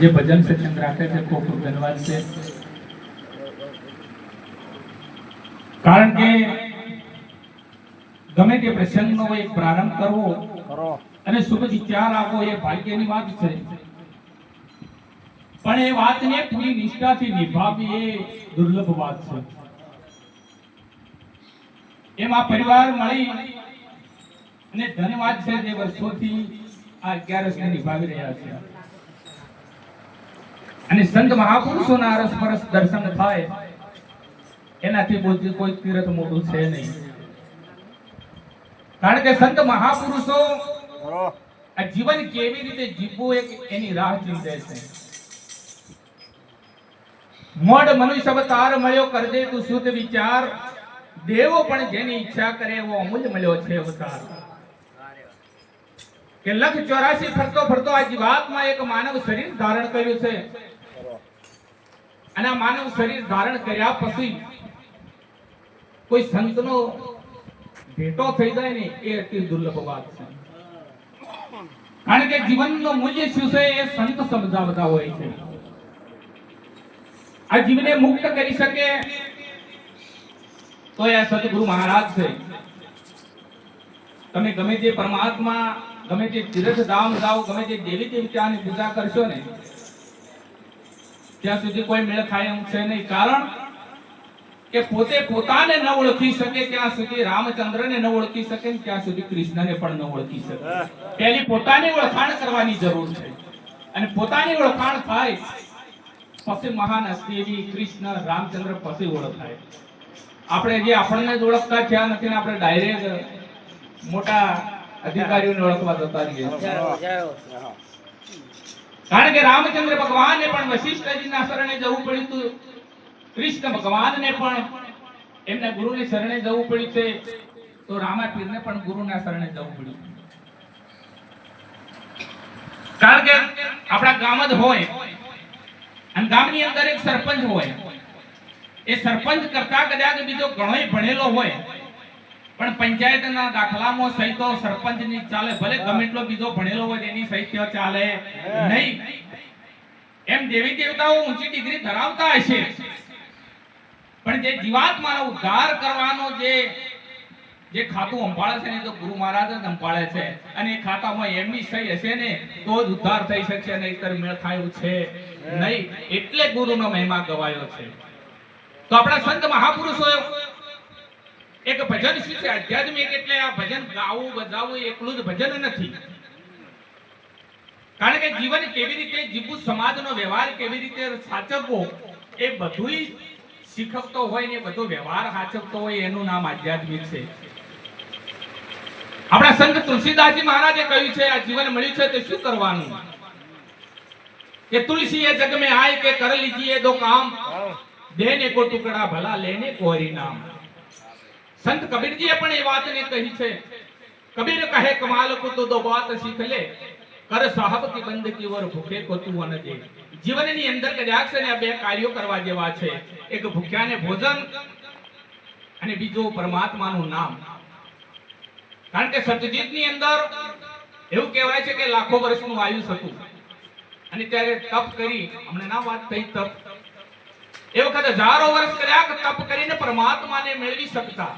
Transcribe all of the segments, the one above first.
જે ભજન સત્સંગ રાખે છે ખૂબ ખૂબ ધન્યવાદ છે. કારણ કે ગમે તે પ્રસંગનો એક પ્રારંભ કરવો અને શુભ વિચાર આપવો એ ભાગ્યની વાત છે. પણ એ વાતને પૂરી નિષ્ઠાથી નિભાવવી એ દુર્લભ વાત છે. એમાં પરિવાર મળી અને ધન્યવાદ છે જે વર્ષોથી આ અગિયારસને નિભાવી રહ્યા છે. અને સંત મહાપુરુષોના અરસપરસ દર્શન થાય. એનાથી બોલતી કોઈ તીરથ મોડું છે નહીં. કારણ કે સંત મહાપુરુષો આ જીવન કેવી રીતે જીવવું એક એની રાહ ચીંધે છે. મોડ મનુષ્ય અવતાર મળ્યો કરજે તું શુદ્ધ વિચાર. દેવો પણ જેની ઈચ્છા કરે એવો અમૂલ્ય મળ્યો છે અવતાર. કે લખ ચોરાશી ફરતો ફરતો આ જીવાતમાં એક માનવ શરીર ધારણ કર્યું છે. અને આ માનવ શરીર ધારણ કર્યા પછી કોઈ સંતનો ભેટો થઈ જાય ને, એ અતિ દુર્લભ વાત છે. કારણ કે જીવનનો મૂલ્ય શું છે, એ સંત સમજાવતા હોય છે. આ જીવને મુક્ત કરી શકે તો એ સદગુરુ મહારાજ છે. તમે ગમે તે પરમાત્મા, ગમે તે તીર્થ ધામ જાઓ, ગમે તે દેવી દેવતાની પૂજા કરશો ને ત્યાં સુધી કોઈ મેળ ખાય એમ છે નહીં. કારણ કે પોતે પોતાને ન ઓળખી શકે ત્યાં સુધી રામચંદ્રને ન ઓળખી શકે ને ત્યાં સુધી કૃષ્ણને પણ ન ઓળખી શકે. પહેલી પોતાની ઓળખાણ કરવાની જરૂર છે. અને પોતાની ઓળખાણ થાય પછી મહાન હસ્તી એવી કૃષ્ણ રામચંદ્ર પછી ઓળખાય. આપણે જે આપણને જ ઓળખતા થયા નથી ને આપણે ડાયરેક્ટ મોટા અધિકારીઓને ઓળખવા જતા રહીએ. કારણ કે રામચંદ્ર ભગવાનને પણ વશિષ્ઠજીના શરણે જવું પડ્યું હતું. કૃષ્ણ ભગવાનને પણ એમના ગુરુની શરણે જવું પડ્યું છે. તો રામાપીરને પણ ગુરુના શરણે જવું પડ્યું. કારણ કે આપણા ગામ જ હોય અને ગામની અંદર એક સરપંચ હોય. એ સરપંચ કરતા કદાચ બીજો ઘણો ભણેલો હોય પણ પંચાયતના દાખલામાં સહી તો સરપંચની ચાલે. ભલે ગમે બીજો ભણેલો હોય એની સહી ચાલે. નહીં. એમ દેવી દેવતાઓ ઊંચી ડિગ્રી ધરાવતા હશે. પણ જે જીવાત્માનો ઉદ્ધાર કરવાનો જે જે ખાતું સંભાળે છે ને તો ગુરુ મહારાજ જ સંભાળે છે. અને એ ખાતામાં એમની સહી હશે ને તો જ ઉદ્ધાર થઈ શકશે નહીંતર મેળ થાય છે. નહીં. એટલે ગુરુનો મહિમા ગવાયો છે. તો આપણા સંત મહાપુરુષો એક ભજન શું છે? આધ્યાત્મિક એટલે આ ભજન ગાવું બજાવવું એકલું જ ભજન નથી. કારણ કે જીવન કેવી રીતે જીવવું, સમાજનો વ્યવહાર કેવી રીતે સાચવવો, એ બધું શીખવતો હોય ને બધો વ્યવહાર સાચવતો હોય એનું નામ આધ્યાત્મિક છે. આપણા સંત તુલસીદાસજી મહારાજે કહ્યું છે, આ જીવન મળ્યું છે તે શું કરવાનું? કે તુલસી એ જગ મે આય કે કર લીજીએ દો કામ, દેને કો ટુકડા ભલા, લેને કોરી નામ સંત કબીરજીએ પણ એ વાતને કહી છે. કબીર કહે, કમાલ કો તો દો બાત શીખ લે. કર સાહબ કી બંદગી ઓર ભૂખે કો તું અન દે. જીવનની અંદર કદાચ છે ને બે કાર્યો કરવા જેવા છે. એક ભૂખ્યાને ભોજન અને બીજું પરમાત્માનું નામ. કારણ કે સત્યજીતની અંદર એવું કહેવાય છે કે લાખો વર્ષનું આયુષ હતું. અને ત્યારે તપ કરી, અમને ના વાત થઈ તપ. એ વખત હજારો વર્ષ કર્યા તપ કરીને પરમાત્માને મેળવી શકતા.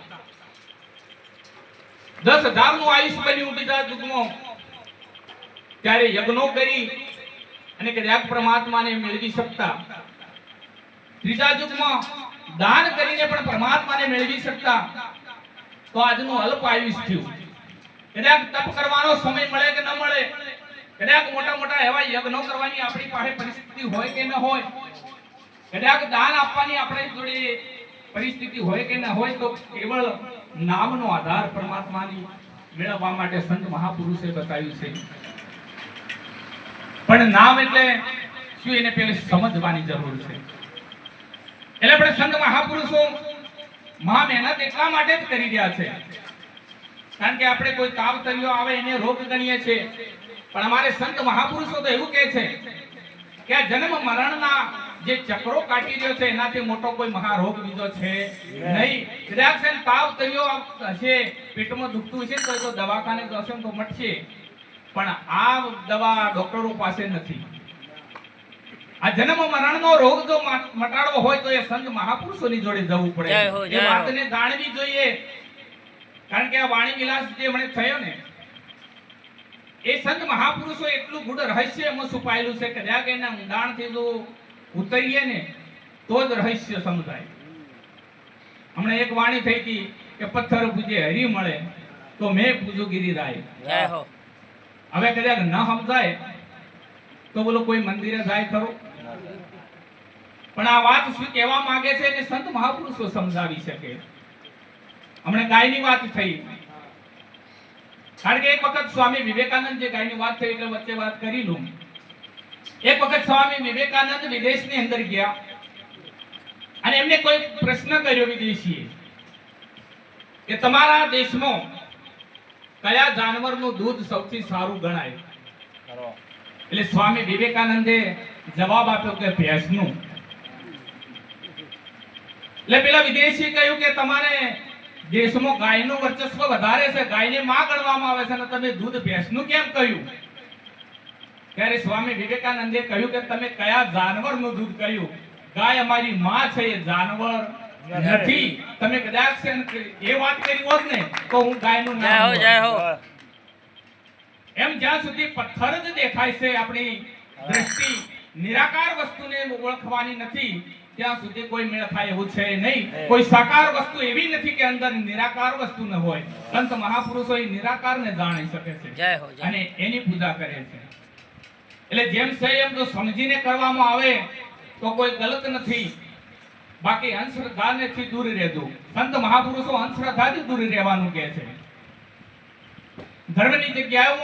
દસ હજારનું આયુષ બન્યું બીજા યુગમાં ત્યારે યજ્ઞો કરી અને કદાચ પરમાત્માને મેળવી શકતા. ત્રીજા યુગમાં દાન કરીને પણ પરમાત્માને મેળવી શકતા. તો આજનું અલ્પ આયુષ થયું. કદાચ તપ કરવાનો સમય મળે કે ન મળે? કદાચ મોટા મોટા એવા યજ્ઞો કરવાની આપણી પાસે પરિસ્થિતિ હોય કે ન હોય? કદાચ દાન આપવાની આપણે જોડે પરિસ્થિતિ હોય કે ના હોય તો કેવળ નામનો આધાર પરમાત્માની મેળવવા માટે સંત મહાપુરુષે બતાવ્યું છે. પણ નામ એટલે શું એને પેલે સમજવાની જરૂર છે. એટલે આપણે સંત મહાપુરુષો મહા મહેનત એટલા માટે જ કરી રહ્યા છે. કારણ કે આપણે કોઈ તાવ કર્યો આવે એને રોગ ગણીએ છીએ પણ અમારે સંત મહાપુરુષો તો એવું કહે છે કે આ જન્મ મરણના જે ચક્રો કાઢી રહ્યો છે એનાથી મોટો કોઈ મહારોગ બીજો છે નહીં. કદાચ છે તાવ તરિયો હશે પેટમાં દુખતું હશે તો દવાખાને જશે તો મટશે. પણ આ દવા ડોક્ટરો પાસે નથી. આ જન્મ મરણનો રોગ જો મટાડવો હોય તો એ સંત મહાપુરુષોની જોડે જવું પડે. એ. વાતને જાણવી જોઈએ. કારણ કે આ વાણી વિલાસ જે મને થયો ને એ સંત મહાપુરુષો એટલું ગુડ રહસ્ય એમાં છુપાયેલું છે કદાચ એના ઊંડાણથી જો ઉતરીએ ને તો જ રહસ્ય સમજાય. હમણાં એક વાણી થઈ હતી કે પથ્થર પૂજે હરી મળે તો મેં પૂજું ગિરિરાય. હવે કદાચ ન સમજાય તો બોલો કોઈ મંદિરે જાય ખરો? પણ આ વાત શું કહેવા માંગે છે કે સંત મહાપુરુષો સમજાવી શકે? હમણાં ગાયની વાત થઈ. કારણ કે એક વખત સ્વામી વિવેકાનંદ જે ગાયની વાત થઈ એટલે વચ્ચે વાત કરી લઉં. એક વખત સ્વામી વિવેકાનંદ વિદેશની અંદર ગયા અને એમને કોઈ પ્રશ્ન કર્યો વિદેશીએ કે તમારા દેશમાં કયા જાનવરનું દૂધ સૌથી સારું ગણાય? એટલે સ્વામી વિવેકાનંદે જવાબ આપ્યો કે ભેંસનું. એટલે પેલા વિદેશી કહ્યું કે તમારે દેશમાં ગાયનું વર્ચસ્વ વધારે છે, ગાયને માં ગણવામાં આવે છે, અને તમે દૂધ ભેંસનું કેમ કહ્યું? ત્યારે સ્વામી વિવેકાનંદે કહ્યું કે તમે કયા જાનવરનું દૂધ કર્યું? ગાય અમારી માં છે એ જાનવર નથી. તમે કદાચ ને એ વાત કરી હોત ને તો હું ગાયનું નામ જય હો. એમ જ્યાં સુધી પથ્થર જ દેખાય છે આપણી દ્રષ્ટિ નિરાકાર વસ્તુને ઓળખવાની નથી ત્યાં સુધી કોઈ મેળ થાય એવું છે નહીં. કોઈ સાકાર વસ્તુ એવી નથી કે અંદર નિરાકાર વસ્તુ ન હોય. સંત મહાપુરુષો એ નિરાકારને જાણી શકે છે જય હો જય અને એની પૂજા કરે છે. એટલે જેમ છે જો સમજીને કરવામાં આવે, તો કોઈ ગલત નથી. બાકી અંધશ્રદ્ધાનેથી દૂર રહેજો. સંત મહાપુરુષો અંધશ્રદ્ધાથી દૂર રહેવાનું કહે છે. ધર્મની જગ્યાઓ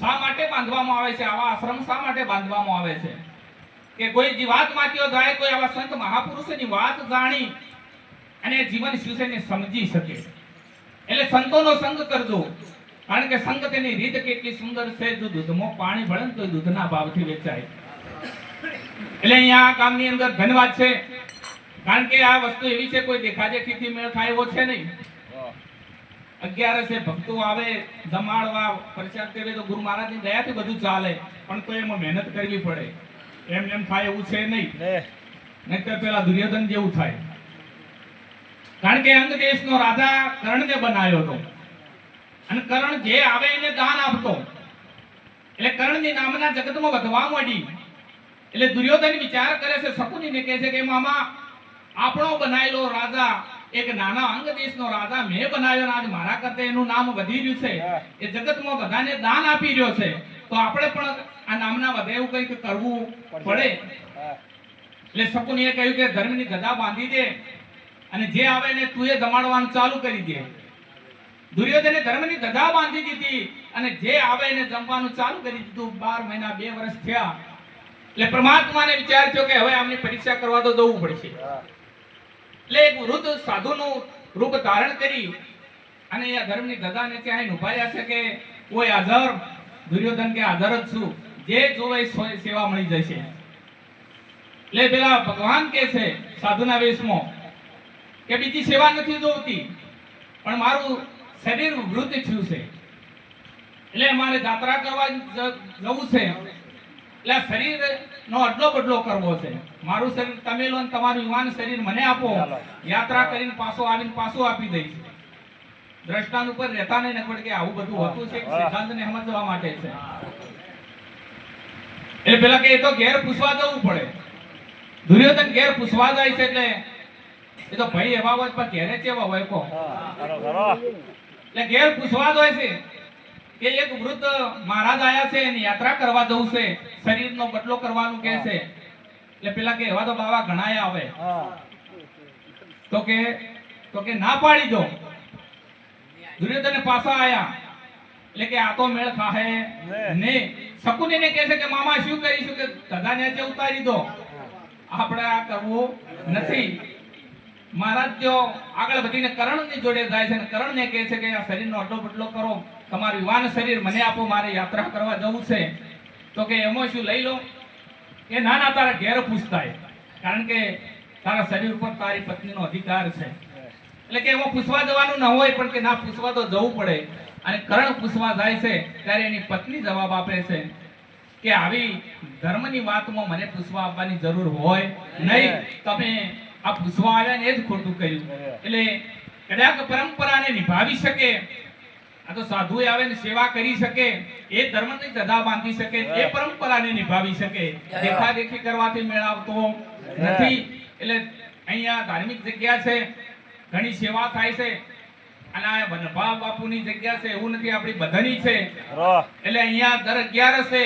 શા માટે બાંધવામાં આવે છે? આવા આશ્રમ શા માટે બાંધવામાં આવે છે? કે કોઈ જીવાત માટીઓ જાય કોઈ આવા સંત મહાપુરુષોની વાત જાણી અને જીવન શું સમજી શકે. એટલે સંતોનો સંગ કરજો. કારણ કે સંગત એની રીત કેટલી સુંદર છે જો દૂધમાં પાણી ભળે ને તો દૂધના ભાવથી વેચાય. એટલે અહીંયા આ કામની અંદર ધન્યવાદ છે. કારણ કે આ વસ્તુ એવી છે કોઈ દેખાદેખીથી મેળ થાય એવો છે નહીં. અગિયારસે ભક્તો આવે જમાડવા પ્રચાર કરે તો ગુરુ મહારાજની દયાથી બધું ચાલે પણ તો એમાં મહેનત કરવી પડે. એમ એમ થાય એવું છે નહીં. નહીતર પેલા દુર્યોધન જેવું થાય. કારણ કે અંગ દેશનો રાજા કર્ણને બનાવ્યો હતો. અને કર્ણ જે આવે એને દાન આપતો. એટલે કર્ણની નામના જગતમાં વધવા માંડી. એટલે દુર્યોધન વિચાર કરે છે, શકુનીને કહે છે કે, મામા, આપણો બનાયેલો રાજા, એક નાના અંગ દેશનો રાજા મેં બનાવ્યો આજ મારા કરતા એનું નામ વધી રહ્યું છે. એ જગતમાં બધાને દાન આપી રહ્યો છે. તો આપણે પણ આ નામના વધે એવું કંઈક કરવું પડે. એટલે શકુનીએ કહ્યું કે, ધર્મની ગદા બાંધી દે અને જે આવે ને તું એ જમાડવાનું ચાલુ કરી દે. દુર્યોધને ધર્મની ધજા બાંધી દીધી અને જે આવે એને જમવાનું ચાલુ કરી દીધું. બાર મહિના, બે વર્ષ થયા. એટલે પરમાત્માને વિચાર થયો કે હવે આમની પરીક્ષા કરવા તો જવું પડશે. એટલે એક વૃદ્ધ સાધુનું રૂપ ધારણ કરી અને એ ધર્મની ધજાને ત્યાં નુભાયા છે કે કોઈ હાજર, દુર્યોધન કે હાજર જ છું. જે જોવે સેવા મળી જશે. એટલે પેલા ભગવાન કે છે સાધુના વેશમાં કે, બીજી સેવા નથી જોતી પણ મારું શરીર વૃદ્ધ થયું છે. એટલે મારે જાત્રા કરવા જવું છે. એટલે આ શરીરનો અડલો બદલો કરવો છે. મારું શરીર તમે લો તમારું યુવાન શરીર મને આપો. યાત્રા કરીને પાછો આવીને પાછો આપી દઈશ. દ્રષ્ટાંત ઉપર રહેતા નહીં નકર કે આવું બધું હોતું છે સિદ્ધાંત સિદ્ધાંતને સમજવા માટે છે. એટલે પેલા કે એ તો ઘેર પૂછવા જવું પડે. દુર્યોધન ઘેર પૂછવા જાય છે એટલે એ તો ભાઈ એવા હોય પણ ઘેરે કેવા હોય કો એટલે ઘેર પૂછવા જાય છે કે એક વૃદ્ધ મહારાજ આયા છે એની યાત્રા કરવા જવું છે શરીરનો બદલો કરવાનું કે છે. એટલે પેલા કે એવા તો બાવા ઘણા આવે. તો કે તો કે ના પાડી દો. દુર્યોધન પાછા આયા. એટલે કે આ તો મેળ ખાહે. ને શકુનીને કહે છે કે મામા શું કરીશું કે ધજા નીચે ઉતારી દો. આપણે આ કરવું નથી. મહારાજ જો આગળ વધીને કરણની જોડે જાય છે અને કરણને કહે છે કે આ શરીરનો અડલો બદલો કરો, તમારું યુવાન શરીર મને આપો, મારે યાત્રા કરવા જવું છે. તો કે એમાં શું લઈ લો? એ ના તારા ઘેર પૂછતાય. કારણ કે તારા શરીર ઉપર તારી પત્નીનો અધિકાર છે. એટલે કે એમાં પૂછવા જવાનું ન હોય, પણ કે ના, પૂછવા તો જવું પડે. અને કરણ પૂછવા જાય છે, ત્યારે એની પત્ની જવાબ આપે છે કે આવી ધર્મની વાતમાં મને પૂછવા આપવાની જરૂર હોય નહીં. તમે આ પૂછવા આવ્યા ને એ જ ખોટું કર્યું. એટલે કદાચ પરંપરાને નિભાવી શકે આ તો સાધુ આવે ને સેવા કરી શકે એ ધર્મની ધજા બાંધી શકે એ પરંપરાને નિભાવી શકે. દેખા દેખી કરવાથી મેળવતો નથી. એટલે અહીંયા ધાર્મિક જગ્યા છે ઘણી સેવા થાય છે. અને આ વનભા બાપુની જગ્યા છે એવું નથી આપણી બધાની છે. એટલે અહીંયા દર અગિયારસે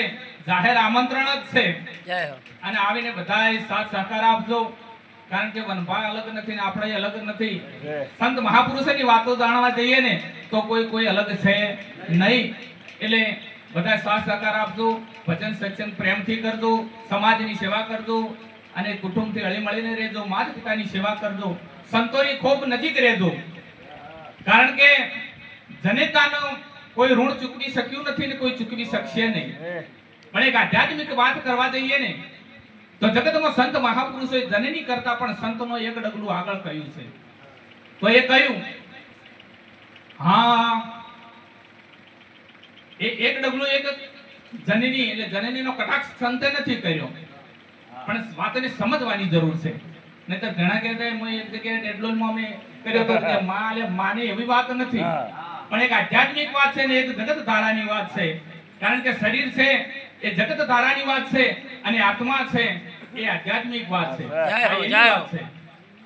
જાહેર આમંત્રણ જ છે. અને આવીને બધાએ સાથ સહકાર આપજો. કારણ કે વનભા અલગ નથી ને આપણે અલગ નથી. સંત મહાપુરુષોની વાતો જાણવા જઈએ ને તો કોઈ કોઈ અલગ છે નહીં. એટલે બધા સાથ સહકાર આપજો ભજન સત્સંગ પ્રેમથી કરજો સમાજની સેવા કરજો અને કુટુંબથી હળી મળીને રહેજો માતા પિતાની સેવા કરજો સંતોની ખૂબ નજીક રહેજો. કારણ કે જનેતાનો કોઈ ઋણ ચૂકવી શક્યું નથી ને કોઈ ચૂકવી શકશે નહીં. પણ એક આધ્યાત્મિક વાત કરવા જઈએ ને તો જગતમાં સંત મહાપુરુષોએ જનની કરતા પણ સંતનો એક ડગલું આગળ કહ્યું છે. તો એ કહ્યું હા એ એક ડગલું એક જનની એટલે જનનીનો કટાક્ષ સંતે નથી કર્યો. પણ વાતને સમજવાની જરૂર છે. નહીંતર ઘણા કહેતા "હું એક જગ્યાએ ડેડલોનમાં અમે કર્યો તો કે માં એટલે માને એવી વાત નથી. પણ એક આધ્યાત્મિક વાત છે ને એક જગત ધારાની વાત છે. કારણ કે શરીર છે એ જગત ધારાની વાત છે અને આત્મા છે. એ આધ્યાત્મિક વાત છે. જય હો, જય હો.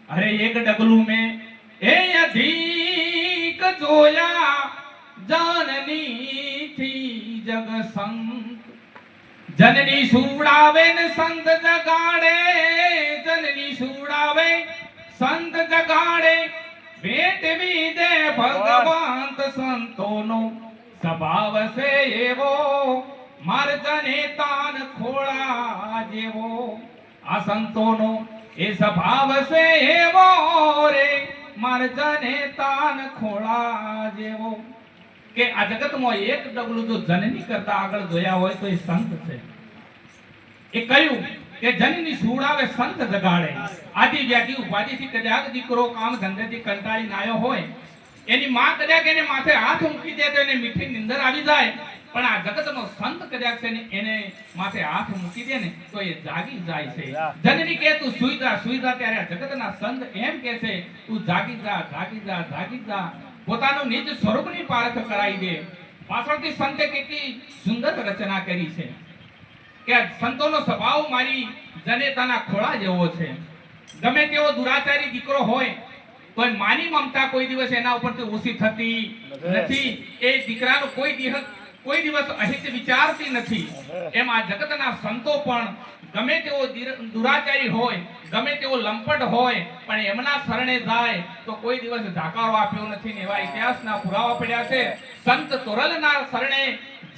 અરે એક ડગલું મેં એ અધિક જોયા. જનનીથી જગ સંગ જનની સુવડાવે ને સંત જગાડે. જનની સુડાવે સંત જગાડે. ભેટ વિદે ભગવંત સંતોનો સ્વભાવ છે એવો. માર્ગને તાન ખોળા જેવો. આ સંતોનો એ સ્વભાવ છે એવો રે માર્ગને તાન ખોળા જેવો. કે આ જગતમાં એક ડગલું જો જનની કરતા આગળ જોયા હોય તો એ સંત છે. એ કહ્યું કે જનની સુડાવે સંત જગાડે. આદિ વ્યાધિ ઉપાધિથી કદાચ દીકરો કામ ધંધેથી કંટાળીને આવ્યો હોય, એની માં કદાચ એને માથે હાથ મૂકી દે તો એને મીઠી નિંદર આવી જાય. પણ આ જગતનો સંત કદાચ છે ને એને માથે હાથ મૂકી દે ને તો એ જાગી જાય છે. જનની કે તું સુઈ જા સુઈ જા ત્યારે જગતના સંત એમ કે છે તું જાગી જા જાગી જા જાગી જા. પોતાનું નિજ સ્વરૂપની પારખ કરાવી દે. પાછળથી સંતે કેટલી સુંદર રચના કરી છે કે સંતો સંતોનો સ્વભાવ મારી જનેતાના ખોળા જેવો છે. ગમે તેવો દુરાચારી દીકરો હોય તો માની મમતા કોઈ દિવસ એના ઉપરથી ઓછી થતી નથી. એ દીકરાનો કોઈ દિવસ કોઈ દિવસ અહિત વિચારતી નથી. એમ આ જગતના સંતો પણ ગમે તેવો દુરાચારી હોય ગમે તેવો લંપટ હોય પણ એમના શરણે જાય તો કોઈ દિવસ ધાકારો આપ્યો નથી ને એવા ઇતિહાસના પુરાવા પડ્યા છે. સંત તોરલના શરણે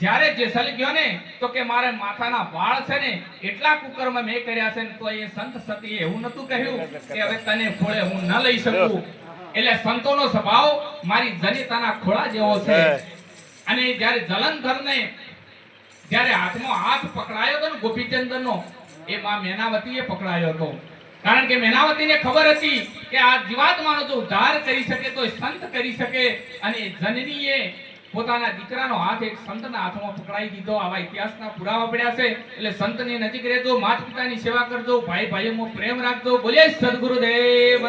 જ્યારે જેસલ ગયો ને તો કે મારે માથાના વાળ છે ને એટલા કુકર્મ મેં કર્યા છે ને તો એ સંત સતી એવું નતું કહ્યું કે હવે તને ખોળે હું ન લઈ શકું. એટલે સંતોનો સ્વભાવ મારી જનિતાના ખોળા જેવો છે. અને જ્યારે જલંધરને જ્યારે હાથમાં હાથ પકડાયો હતો ને ગોપીચંદનનો એ માં મેનાવતીએ પકડાયો હતો. કારણ કે મેનાવતીને ખબર હતી કે આ જીવાત્માનો જો ઉદ્ધાર કરી શકે, તો સંત કરી શકે અને જનનીએ પોતાના દીકરાનો હાથ એક સંતના હાથમાં પકડાઈ દીધો. આવા ઇતિહાસના પુરાવા પડ્યા છે. એટલે સંતની નજીક રહેજો માતા પિતાની સેવા કરજો, ભાઈ ભાઈઓમાં પ્રેમ રાખજો. બોલે સદગુરુદેવ.